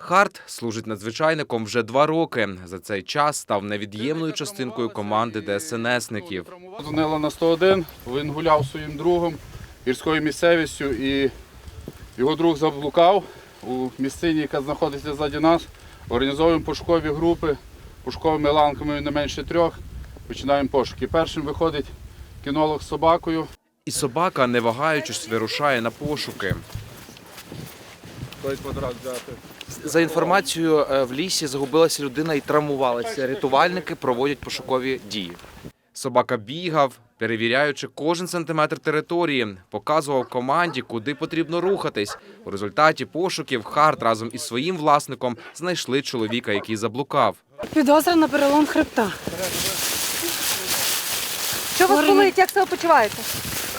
Харт служить надзвичайником вже два роки. За цей час став невід'ємною частинкою команди ДСНСників. Дзвонила на 101, він гуляв своїм другом гірською місцевістю і його друг заблукав у місцині, яка знаходиться ззаді нас. Організовуємо пошукові групи, пошуковими ланками не менше трьох. Починаємо пошуки. Першим виходить кінолог з собакою. І собака, не вагаючись, вирушає на пошуки. Той квадрат взяти. За інформацією, е, в лісі загубилася людина і травмувалася. Рятувальники проводять пошукові дії. Собака бігав, перевіряючи кожен сантиметр території, показував команді, куди потрібно рухатись. У результаті пошуків Харт разом із своїм власником знайшли чоловіка, який заблукав. Підозра на перелом хребта. Що вас болить, як себе почуваєте?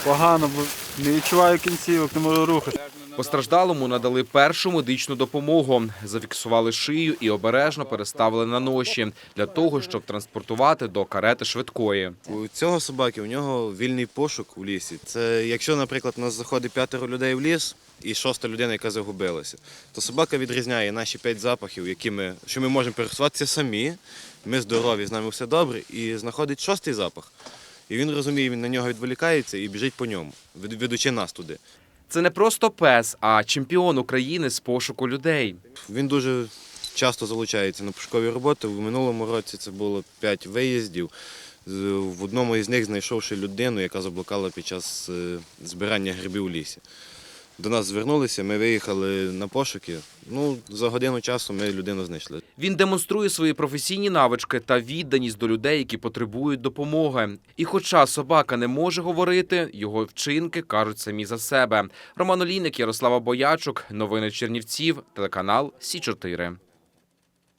Погано, бо не відчуваю кінцівок, не можу рухати. Постраждалому надали першу медичну допомогу, зафіксували шию і обережно переставили на ноші для того, щоб транспортувати до карети швидкої. У цього собаки у нього вільний пошук у лісі. Це якщо, наприклад, у нас заходить п'ятеро людей в ліс і шоста людина, яка загубилася, то собака відрізняє наші п'ять запахів, які ми, що ми можемо пересуватися самі. Ми здорові, з нами все добре, і знаходить шостий запах. І він розуміє, він на нього відволікається і біжить по ньому, веду- ведучи нас туди. Це не просто пес, а чемпіон України з пошуку людей. Він дуже часто залучається на пошукові роботи. В минулому році це було п'ять виїздів. В одному із них знайшовши людину, яка заблукала під час е, збирання грибів у лісі. До нас звернулися, ми виїхали на пошуки. Ну, за годину часу ми людину знайшли. Він демонструє свої професійні навички та відданість до людей, які потребують допомоги. І хоча собака не може говорити, його вчинки кажуть самі за себе. Роман Олійник, Ярослава Боячук, новини Чернівців, телеканал Сі 4